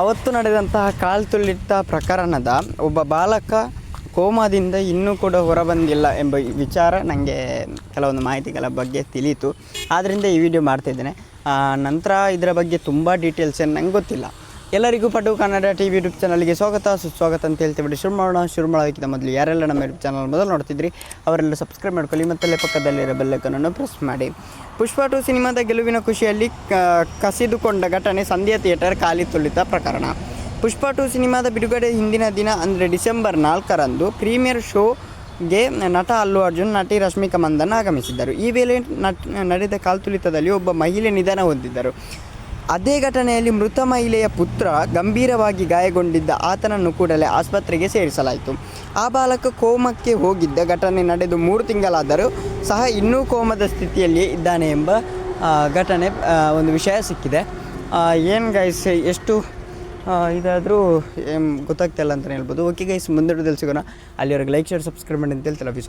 ಅವತ್ತು ನಡೆದಂತಹ ಕಾಲ್ತುಳಿತ ಪ್ರಕರಣದ ಒಬ್ಬ ಬಾಲಕ ಕೋಮಾದಿಂದ ಇನ್ನೂ ಕೂಡ ಹೊರಬಂದಿಲ್ಲ ಎಂಬ ವಿಚಾರ ನನಗೆ ಕೆಲವೊಂದು ಮಾಹಿತಿಗಳ ಬಗ್ಗೆ ತಿಳಿಯಿತು. ಆದ್ದರಿಂದ ಈ ವಿಡಿಯೋ ಮಾಡ್ತಾಯಿದ್ದೇನೆ ನಂತರ ಇದರ ಬಗ್ಗೆ ತುಂಬ ಡೀಟೇಲ್ಸ್ ಏನು ನಂಗೆ ಗೊತ್ತಿಲ್ಲ. ಎಲ್ಲರಿಗೂ ಪಟು ಕನ್ನಡ ಟಿ ವಿ ಯೂಟ್ಯೂಬ್ ಚಾನಲ್ಗೆ ಸ್ವಾಗತ, ಸುಸ್ವಾಗತ ಅಂತ ಹೇಳ್ತೀವಿ ಶುರು ಮಾಡೋಣ ಶುರು ಮಾಡೋದಕ್ಕಿಂತ ಮೊದಲು ಯಾರೆಲ್ಲ ನಮ್ಮ ಯೂಟ್ಯೂಬ್ ಚಾನಲ್ ಮೊದಲು ನೋಡ್ತಿದ್ರಿ, ಅವರೆಲ್ಲ ಸಬ್ಸ್ಕ್ರೈಬ್ ಮಾಡ್ಕೊಳ್ಳಿ ಮತ್ತಲ್ಲೇ ಪಕ್ಕದಲ್ಲಿರೋ ಬೆಲ್ಲಕ್ಕನ್ನು ಪ್ರೆಸ್ ಮಾಡಿ. ಪುಷ್ಪ ಟು ಸಿನಿಮಾದ ಗೆಲುವಿನ ಖುಷಿಯಲ್ಲಿ ಕಸಿದುಕೊಂಡ ಘಟನೆ ಸಂಧ್ಯಾ ಥಿಯೇಟರ್ ಖಾಲಿ ತುಳಿತ ಪ್ರಕರಣ. ಪುಷ್ಪ ಟು ಸಿನಿಮಾದ ಬಿಡುಗಡೆ ಹಿಂದಿನ ದಿನ ಅಂದರೆ ಡಿಸೆಂಬರ್ ನಾಲ್ಕರಂದು ಪ್ರೀಮಿಯರ್ ಶೋ ಗೆ ನಟ ಅಲ್ಲು ಅರ್ಜುನ್, ನಟಿ ರಶ್ಮಿಕಾ ಮಂದನ್ ಆಗಮಿಸಿದ್ದರು. ಈ ವೇಳೆ ನಡೆದ ಕಾಲ್ತುಳಿತದಲ್ಲಿ ಒಬ್ಬ ಮಹಿಳೆ ನಿಧನ ಹೊಂದಿದ್ದರು. ಅದೇ ಘಟನೆಯಲ್ಲಿ ಮೃತ ಮಹಿಳೆಯ ಪುತ್ರ ಗಂಭೀರವಾಗಿ ಗಾಯಗೊಂಡಿದ್ದ ಆತನನ್ನು ಕೂಡಲೇ ಆಸ್ಪತ್ರೆಗೆ ಸೇರಿಸಲಾಯಿತು. ಆ ಬಾಲಕ ಕೋಮಕ್ಕೆ ಹೋಗಿದ್ದ ಘಟನೆ ನಡೆದು ಮೂರು ತಿಂಗಳಾದರೂ ಸಹ ಇನ್ನೂ ಕೋಮದ ಸ್ಥಿತಿಯಲ್ಲಿಯೇ ಇದ್ದಾನೆ ಎಂಬ ಘಟನೆ ಒಂದು ವಿಷಯ ಸಿಕ್ಕಿದೆ. ಏನು ಗೈಸ್ ಎಷ್ಟು ಇದಾದರೂ ಗೊತ್ತಾಗ್ತಿಲ್ಲ ಅಂತಲೇ ಹೇಳ್ಬೋದು. ಓಕೆ ಗೈಸ್ ಮುಂದಿಡೋದಲ್ಲಿ ಸಿಗೋಣ. ಅಲ್ಲಿವರೆಗೆ ಲೈಕ್ ಶೇರ್ ಸಬ್ಸ್ಕ್ರೈಬ್ ಮಾಡಿ ಅಂತ ಹೇಳ್ತಿಲ್ಲ ಅಭಿಸು